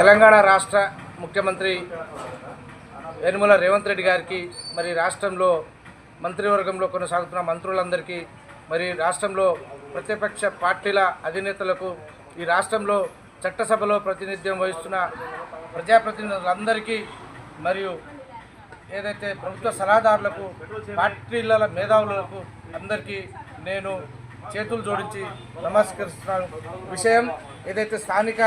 తెలంగాణ రాష్ట్ర ముఖ్యమంత్రి వేనుమల రేవంత్ రెడ్డి గారికి మరి రాష్ట్రంలో మంత్రివర్గంలో కొనసాగుతున్న మంత్రులందరికీ మరి రాష్ట్రంలో ప్రతిపక్ష పార్టీల అధినేతలకు ఈ రాష్ట్రంలో చట్టసభలో ప్రాతినిధ్యం వహిస్తున్న ప్రజాప్రతినిధులందరికీ మరియు ఏదైతే ప్రభుత్వ సలహాదారులకు పార్టీల మేధావులకు అందరికీ నేను చేతులు జోడించి నమస్కరిస్తున్నాను విషయం ఏదైతే స్థానిక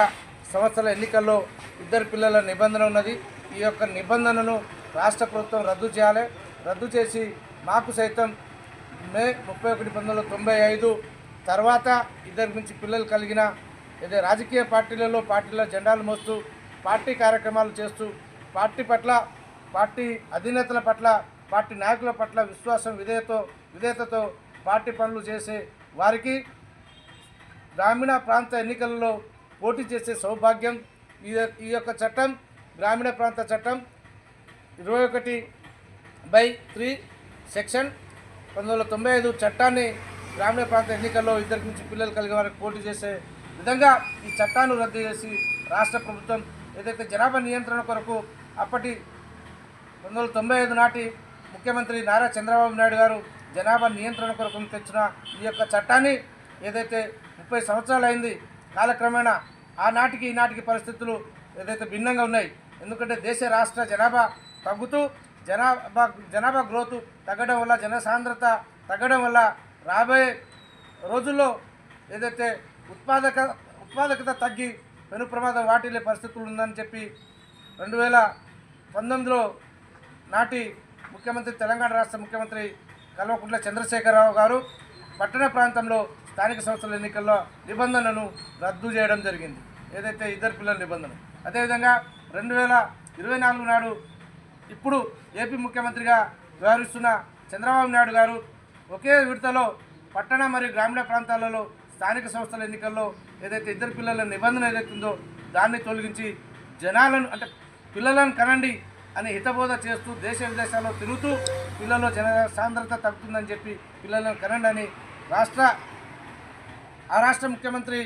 సంవత్సర ఎన్నికల్లో ఇద్దరు పిల్లల నిబంధన ఉన్నది. ఈ యొక్క నిబంధనను రాష్ట్ర ప్రభుత్వం రద్దు చేయాలి. రద్దు చేసి మాకు సైతం మే ముప్పై ఒకటి పంతొమ్మిది వందల తొంభై ఐదు తర్వాత ఇద్దరి నుంచి పిల్లలు కలిగిన ఏదో రాజకీయ పార్టీలలో పార్టీలో జెండాలు మోస్తూ పార్టీ కార్యక్రమాలు చేస్తూ పార్టీ పట్ల పార్టీ అధినేతల పట్ల పార్టీ నాయకుల పట్ల విశ్వాసం విధేయతో విధేయతతో పార్టీ పనులు చేసే వారికి గ్రామీణ ప్రాంత ఎన్నికలలో పోటీ చేసే సౌభాగ్యం ఈ ఈ యొక్క చట్టం గ్రామీణ ప్రాంత చట్టం ఇరవై ఒకటి బై త్రీ సెక్షన్ పంతొమ్మిది వందల తొంభై ఐదు చట్టాన్ని గ్రామీణ ప్రాంత ఎన్నికల్లో ఇద్దరి నుంచి పిల్లలు కలిగే వారికి పోటీ చేసే విధంగా ఈ చట్టాన్ని రద్దు చేసి రాష్ట్ర ప్రభుత్వం ఏదైతే జనాభా నియంత్రణ కొరకు అప్పటి పంతొమ్మిది వందల తొంభై ఐదు నాటి ముఖ్యమంత్రి నారా చంద్రబాబు నాయుడు గారు జనాభా నియంత్రణ కొరకు తెచ్చిన ఈ యొక్క చట్టాన్ని ఏదైతే ముప్పై సంవత్సరాలు అయింది కాలక్రమేణా ఆనాటికి ఈనాటికి పరిస్థితులు ఏదైతే భిన్నంగా ఉన్నాయి ఎందుకంటే దేశ రాష్ట్ర జనాభా తగ్గుతూ జనాభా జనాభా గ్రోత్ తగ్గడం వల్ల జనసాంద్రత తగ్గడం వల్ల రాబోయే రోజుల్లో ఏదైతే ఉత్పాదక ఉత్పాదకత తగ్గి పెను ప్రమాదం వాటిల్లే పరిస్థితులు ఉందని చెప్పి రెండు వేల పంతొమ్మిదిలో నాటి ముఖ్యమంత్రి తెలంగాణ రాష్ట్ర ముఖ్యమంత్రి కల్వకుంట్ల చంద్రశేఖరరావు గారు పట్టణ ప్రాంతంలో స్థానిక సంస్థల ఎన్నికల్లో నిబంధనలను రద్దు చేయడం జరిగింది. ఏదైతే ఇద్దరు పిల్లల నిబంధన. అదేవిధంగా రెండు వేల ఇరవై నాలుగు నాడు ఇప్పుడు ఏపీ ముఖ్యమంత్రిగా వ్యవహరిస్తున్న చంద్రబాబు నాయుడు గారు ఒకే విడతలో పట్టణ మరియు గ్రామీణ ప్రాంతాలలో స్థానిక సంస్థల ఎన్నికల్లో ఏదైతే ఇద్దరు పిల్లల నిబంధన ఏదైతుందో దాన్ని తొలగించి జనాలను అంటే పిల్లలను కనండి అని హితబోధ చేస్తూ దేశ విదేశాల్లో తిరుగుతూ పిల్లల్లో జన సాంద్రత తగ్గుతుందని చెప్పి పిల్లలను కనండి అని రాష్ట్ర ఆ రాష్ట్ర ముఖ్యమంత్రి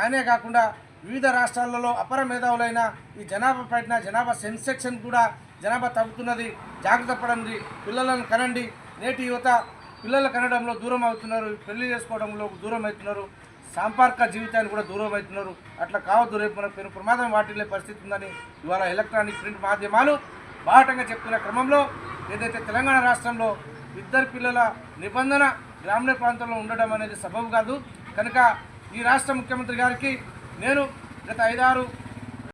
ఆయనే కాకుండా వివిధ రాష్ట్రాలలో అపర మేధావులైన ఈ జనాభా పైన జనాభా సెన్సెక్షన్ కూడా జనాభా తగ్గుతున్నది జాగ్రత్త పడండి పిల్లలను కనండి. నేటి యువత పిల్లలు కనడంలో దూరం అవుతున్నారు పెళ్ళి చేసుకోవడంలో దూరం అవుతున్నారు సాంపర్క జీవితాన్ని కూడా దూరం అవుతున్నారు. అట్లా కావద్దు రేపు మనకు పెను ప్రమాదం వాటిల్లే పరిస్థితి ఉందని ఇవాళ ఎలక్ట్రానిక్ ప్రింట్ మాధ్యమాలు బాహటంగా చెప్తున్న క్రమంలో ఏదైతే తెలంగాణ రాష్ట్రంలో ఇద్దరు పిల్లల నిబంధన గ్రామీణ ప్రాంతంలో ఉండడం అనేది సబబు కాదు. కనుక ఈ రాష్ట్ర ముఖ్యమంత్రి గారికి నేను గత ఐదారు